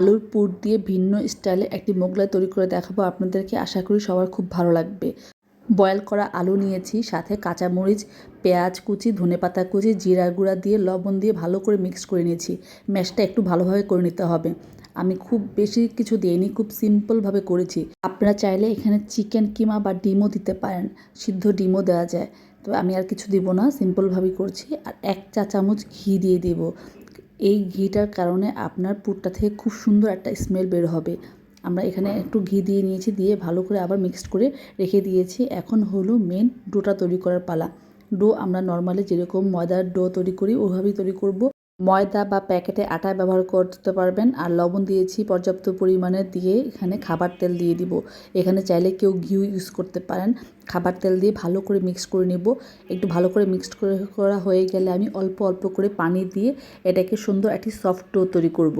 আলুর পুর দিয়ে ভিন্ন স্টাইলে একটি মোগলাই তৈরি করে দেখাবো আপনাদেরকে। আশা করি সবার খুব ভালো লাগবে। বয়েল করা আলু নিয়েছি, সাথে কাঁচামরিচ পেঁয়াজ কুচি ধনেপাতা কুচি জিরা গুঁড়া দিয়ে, লবণ দিয়ে ভালো করে মিক্স করে নিয়েছি। ম্যাশটা একটু ভালোভাবে করে নিতে হবে। আমি খুব বেশি কিছু দিইনি, খুব সিম্পলভাবে করেছি। আপনারা চাইলে এখানে চিকেন কিমা বা ডিমও দিতে পারেন। সিদ্ধ ডিমও দেওয়া যায়। তো আমি আর কিছু দিব না, সিম্পলভাবেই করছি। আর এক চা চামচ ঘি দিয়ে দিব। এই ঘিটার কারণে আপনার পুরটা থেকে খুব সুন্দর একটা স্মেল বের হবে। আমরা এখানে একটু ঘি দিয়ে নিয়েছি, দিয়ে ভালো করে আবার মিক্সড করে রেখে দিয়েছি। এখন হলো মেন ডোটা তৈরি করার পালা। ডো আমরা নর্মালি যেরকম ময়দার ডো তৈরি করি, ওভাবেই তৈরি করব। ময়দা বা প্যাকেটে আটা ব্যবহার করতে পারবেন আর লবণ দিয়েছি পর্যাপ্ত পরিমাণে দিয়ে এখানে খাবার তেল দিয়ে দিব। এখানে চাইলে কেউ ঘিউ ইউজ করতে পারেন। খাবার তেল দিয়ে ভালো করে মিক্স করে নেব। একটু ভালো করে মিক্সড করে করা হয়ে গেলে আমি অল্প অল্প করে পানি দিয়ে এটাকে সুন্দর একটি সফট ডো তৈরি করব।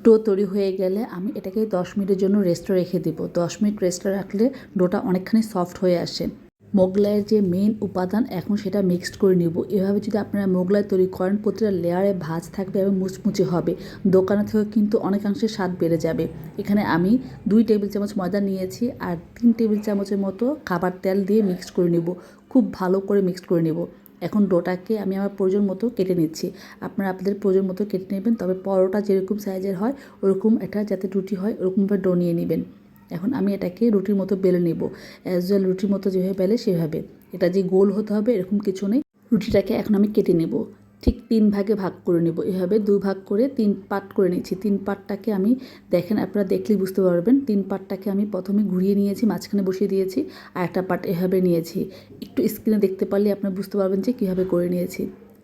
ডো তৈরি হয়ে গেলে আমি এটাকে দশ মিনিটের জন্য রেস্টে রেখে দেবো। দশ মিনিট রেস্টে রাখলে ডোটা অনেকখানি সফট হয়ে আসে। মোগলাইয়ের যে মেন উপাদান, এখন সেটা মিক্সড করে নিব। এভাবে যদি আপনারা মোগলাই তৈরি করেন, প্রতিটা লেয়ারে ভাজ থাকবে এবং মুচমুচে হবে। দোকানে থেকে কিন্তু অনেকাংশে স্বাদ বেড়ে যাবে। এখানে আমি দুই টেবিল চামচ ময়দা নিয়েছি আর তিন টেবিল চামচের মতো খাবার তেল দিয়ে মিক্সড করে নিব। খুব ভালো করে মিক্সড করে নেব। এখন ডোটাকে আমি আমার প্রয়োজন মতো কেটে নিচ্ছি। আপনারা আপনাদের প্রয়োজন মতো কেটে নেবেন, তবে পরোটা যেরকম সাইজের হয়, ওরকম একটা যাতে রুটি হয়, ওরকমভাবে ডো নিয়ে নেবেন। এখন আমি এটাকে রুটির মতো বেলে নেব। অ্যাজ ওয়েল রুটির মতো যেভাবে বেলে সেভাবে। এটা যে গোল হতে হবে, এরকম কিছু নেই। রুটিটাকে এখন আমি কেটে নেব। ঠিক তিন ভাগে ভাগ করে নেব। এভাবে দুই ভাগ করে তিন পার্ট করে নিচ্ছি তিন পার্টটাকে আমি, দেখেন আপনারা দেখলেই বুঝতে পারবেন, তিন পার্টটাকে আমি প্রথমে ঘুরিয়ে নিয়েছি, মাঝখানে বসিয়ে দিয়েছি, আর একটা পার্ট এভাবে নিয়েছি। একটু স্ক্রিনে দেখতে পারলে আপনারা বুঝতে পারবেন যে কীভাবে করে নিয়েছি।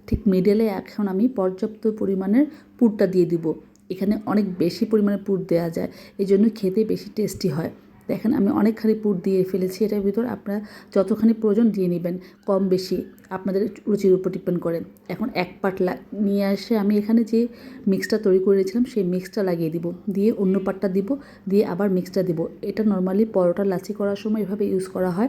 ঠিক মিডলে এখন আমি পর্যাপ্ত পরিমাণের পুরটা দিয়ে দিব। এখানে অনেক বেশি পরিমাণে পুর দেওয়া যায়, এই জন্য খেতে বেশি টেস্টি হয়। দেখেন, আমি অনেকখানি পুর দিয়ে ফেলেছি, এটার ভিতর আপনারা যতখানি প্রয়োজন দিয়ে নেবেন, কম বেশি আপনাদের রুচির উপর ডিপেন্ড করে। এখন এক পাট নিয়ে আসে আমি এখানে যে মিক্সটা তৈরি করেছিলাম সেই মিক্সটা লাগিয়ে দিব। দিয়ে অন্য পাটটা দিব, দিয়ে আবার মিক্সটা দিব। এটা নর্মালি পরোটা লাচি করার সময় এভাবে ইউজ করা হয়।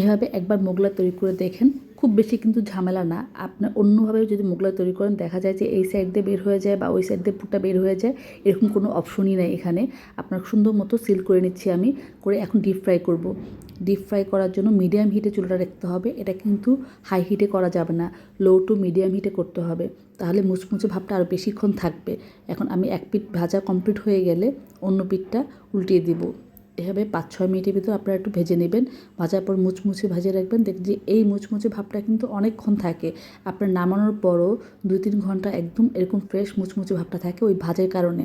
এভাবে একবার মোগলা তৈরি করে দেখেন। খুব বেশি কিন্তু ঝামেলা না। আপনার অন্যভাবে যদি মোগলাই তৈরি করেন, দেখা যায় যে এই সাইড দিয়ে বের হয়ে যায় বা ওই সাইড দিয়ে পুরটা বের হয়ে যায়, এরকম কোনো অপশনই নেই এখানে। আপনার সুন্দর মতো সিল করে নিচ্ছি আমি, করে এখন ডিপ ফ্রাই করব। ডিপ ফ্রাই করার জন্য মিডিয়াম হিটে চুলাটা রাখতে হবে। এটা কিন্তু হাই হিটে করা যাবে না লো টু মিডিয়াম হিটে করতে হবে। তাহলে মুচমুচে ভাবটা আরও বেশিক্ষণ থাকবে। এখন আমি এক পিঠ ভাজা কমপ্লিট হয়ে গেলে অন্য পিঠটা উল্টিয়ে দিব। এভাবে পাঁচ ছয় মিনিটের ভিতর আপনারা একটু ভেজে নেবেন, ভাজার পর মুচমুচে ভাজে রাখবেন, দেখবেন যে এই মুচমুচে ভাবটা কিন্তু অনেকক্ষণ থাকে। আপনার নামানোর পরও দুই তিন ঘণ্টা একদম এরকম ফ্রেশ মুচমুচে ভাবটা থাকে ওই ভাজের কারণে।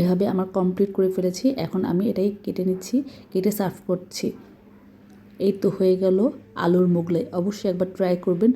এভাবে আমার কমপ্লিট করে ফেলেছি, এখন আমি এটাই কেটে নিচ্ছি, কেটে সার্ভ করছি। এই তো হয়ে গেল আলুর মোগলাই, অবশ্যই একবার ট্রাই করবেন।